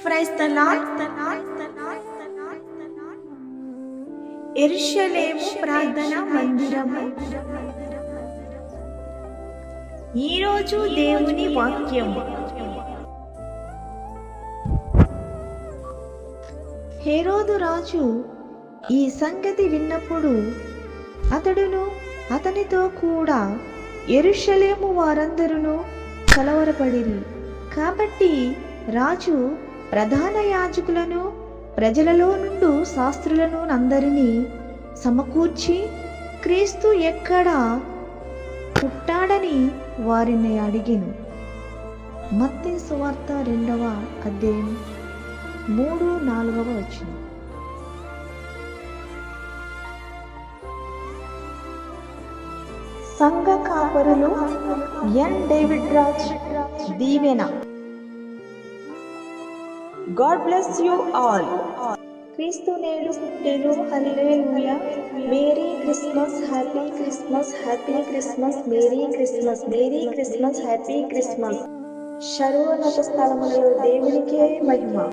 Praise the Lord. ఎరుషలేము ప్రార్థన మందిరము ఈరోజు దేవుని వాక్యము హేరోదు రాజు ఈ సంగతి విన్నప్పుడు అతడును అతనితో కూడా ఎరుషలేము వారందరూ కలవరపడిరి. కాబట్టి రాజు ప్రధాన యాజకులను ప్రజలలో నుండు శాస్త్రులను అందరినీ సమకూర్చి క్రీస్తు ఎక్కడ పుట్టాడని వారిని అడిగిను. మత్తి సువార్త రెండవ అధ్యాయం మూడు నాలుగవ వచ్చింది సంఘ కాపరులు N David Raj Deevena. God bless you all. క్రీస్తు నేడు పుట్టెను. Hallelujah. Merry Christmas happy Christmas happy Christmas merry Christmas merry Christmas happy Christmas. సర్వోన్నత స్థలములలో దేవునికే మహిమ.